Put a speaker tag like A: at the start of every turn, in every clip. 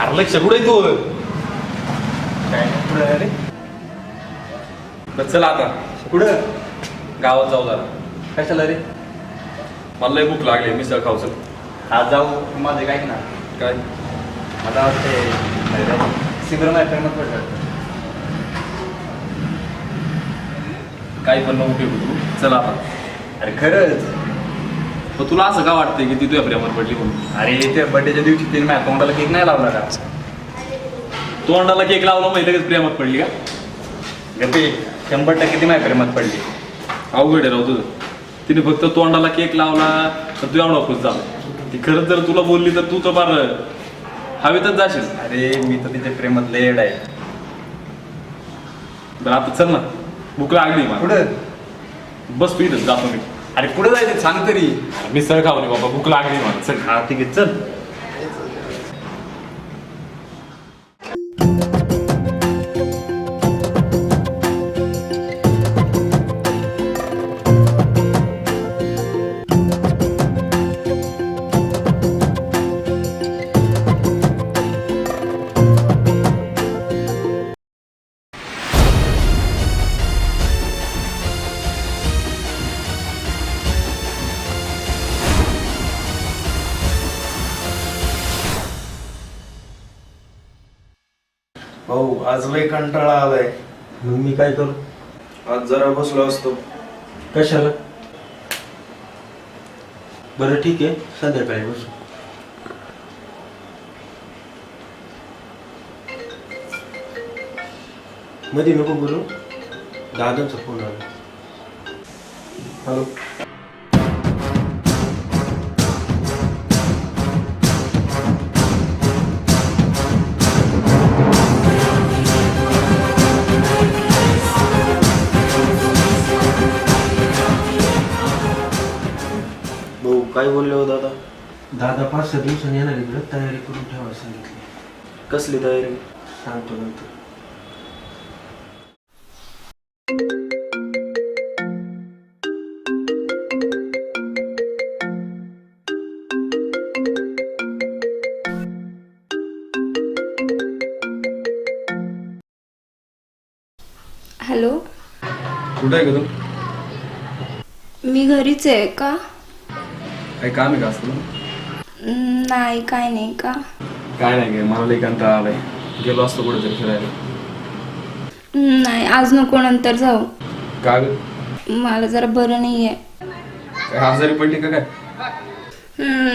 A: अरे लक्ष कुठे तू?
B: रे
A: बरं, चल आता.
B: कुठं?
A: गावात जाऊ जरा.
B: कशाला रे?
A: मला लय भूक लागली मिसळ खाऊ चल.
B: आज जाऊ. माझे काय ना.
A: काय?
B: मला वाटते शिबिर माझ्या मत पडलं
A: काही पण नको फेकू तू. चल आता.
B: अरे खरंच?
A: मग तुला असं का वाटतंय की ती तुझ्या प्रेमात पडली म्हणून?
B: अरे ते बर्थडेच्या दिवशी तिने माझ्या तोंडाला केक नाही लावला का?
A: तोंडाला केक लावला माहिती लगेच प्रेमात पडली का?
B: गप्पे शंभर टक्के ती माझ्या प्रेमात पडली.
A: अवघड आहे राव तुझं. तिने फक्त तोंडाला केक लावला तर तू एवढा खुश झाला. ती खरंच जर तुला बोलली तर तू तर फार हवेतच जाशील.
B: अरे मी तर तिच्या प्रेमात लेड आहे.
A: बरं आता चल ना. भूक लागली मला.
B: कुठं?
A: बस तू इथं जातो मी
B: अरे कुठं जायचं सांग तरी
A: मिसळ खाऊ नये बाबा भूक लागली मला. चल.
B: हा ठीक आहे चल.
C: भाऊ आज लय कंटाळा आलाय.
D: मग मी काय करू?
C: आज जरा बसलो असतो.
D: कशाला? बरं ठीक आहे. संध्याकाळी बसू. मध्ये नको बोलू. दादांचा फोन आला. हॅलो काय बोलले हो दादा? दादा पाच सहा दिवसांनी येणार इकडं तयारी करून ठेवा सांगितली. कसली तयारी? सांगतो नंतर.
E: हॅलो?
A: कुठं आहे का तू?
E: मी घरीच आहे का?
A: काही काम आहे का असं?
E: नाही काय नाही का?
A: काय नाही काय मला लई कंटाळा आलाय. गेलो असतो कुठेतरी फिरायला.
E: नाही आज नको नंतर जाऊ.
A: का ग?
E: मला जरा बरं नाही आहे
A: काय आजारी पडली का काय?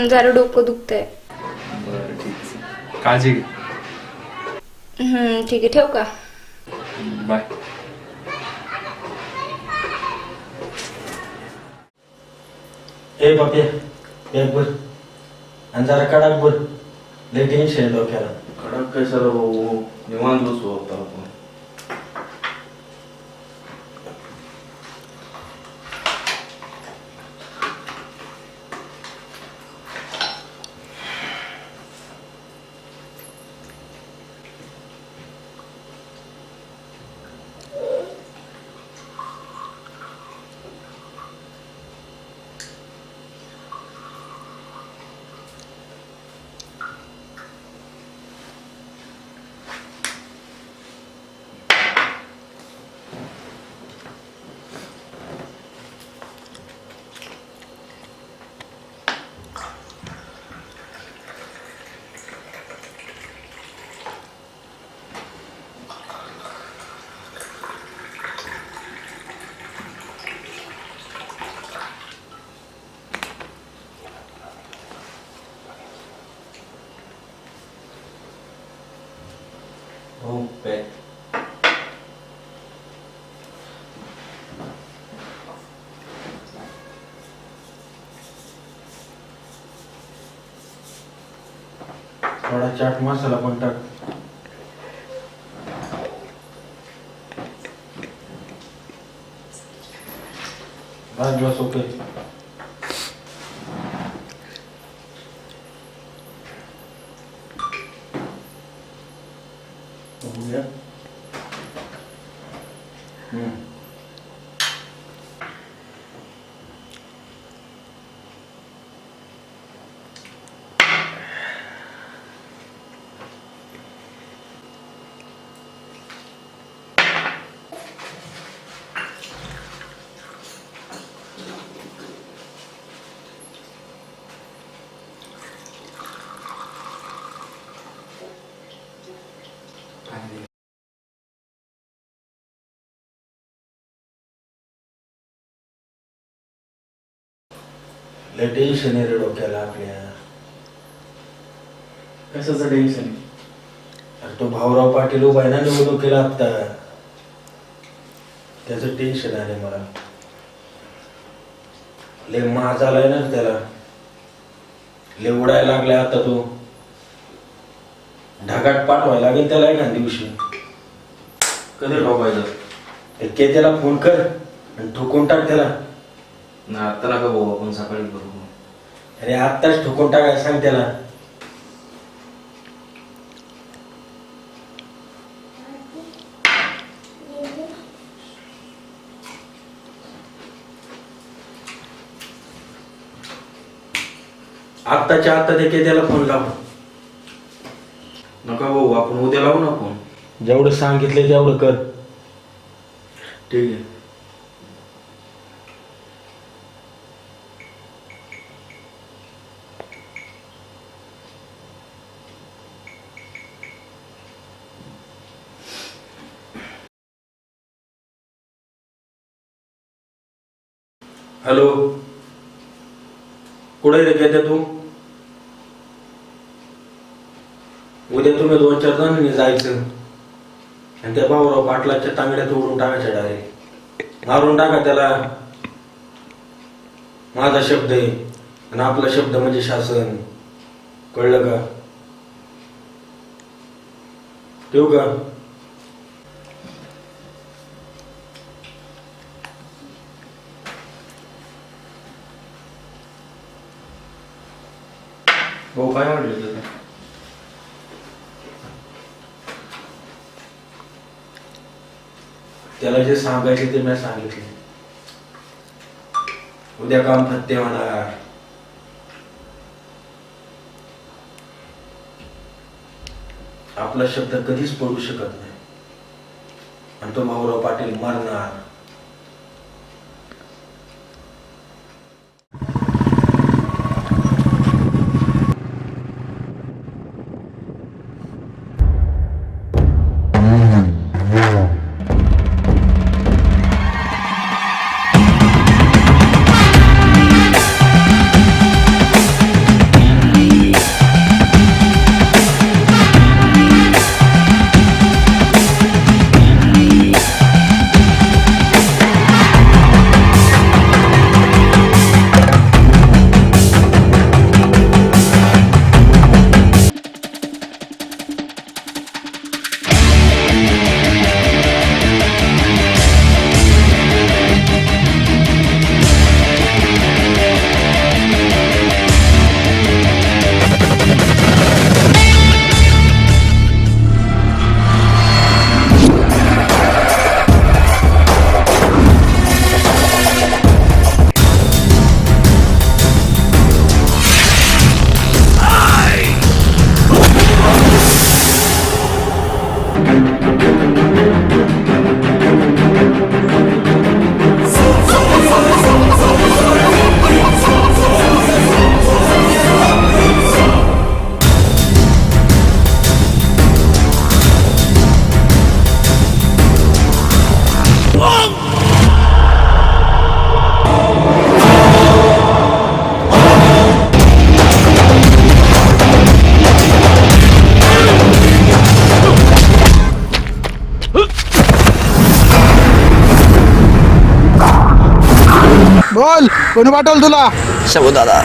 E: जरा डोकं दुखतंय.
A: बरं ठीक आहे. काळजी घे.
E: हम्म, ठीक आहे ठेव का?
A: बाय.
D: ए बाप्या एक बर आणि जरा कडक बोल. लय टेन्शन आहे डोक्याला.
C: कडक कशाला भाऊ? निवांत बसू होता आपण
D: हो पे थोडा चाट मसाला पण टाक. बस बस ओके हम्म. लय टेन्शन आहे रे डोक्याला आपल्या.
C: कशाचं टेन्शन
D: अरे तो भाऊराव पाटील उभा आहे ना निवडणुकीला आत्ता. त्याचं टेन्शन आहे मला. लय माज आलाय ना त्याला. लय उडायला लागलाय आता तो. ढगाट पाठवायला लागेल त्याला एका दिवशी.
C: कधी ठोकायचं
D: त्याला फोन कर आणि ठोकून टाक त्याला.
C: नाही आत्ता नका भाऊ आपण सकाळी करू
D: अरे आत्ताच ठोकून टाकाय सांग त्याला. आत्ताच्या आत्ता के त्याला फोन लाव.
C: नका भाऊ आपण उद्या लावू ना फोन
D: जेवढं सांगितलं तेवढं कर.
C: ठीक आहे.
D: हॅलो. कुठे रे तू? उद्या तुम्ही दोन चार जणांनी जायचं. आणि त्या भाऊराव पाटलाच्या तांगड्यात उडून टाकायच्या डायरेक्ट मारून टाका त्याला. माझा शब्द आहे आणि आपला शब्द म्हणजे शासन. कळलं का? ठेवू का?
C: भाऊ काय म्हटलं तुझं
D: त्याला जे सांगायचे ते मी सांगितले उद्या काम फत्ते होणार आपला शब्द कधीच पडू शकत नाही आणि तो भाऊराव पाटील मरणार
F: बोल कोणी पाठवलं तुला?
G: शबू दादा.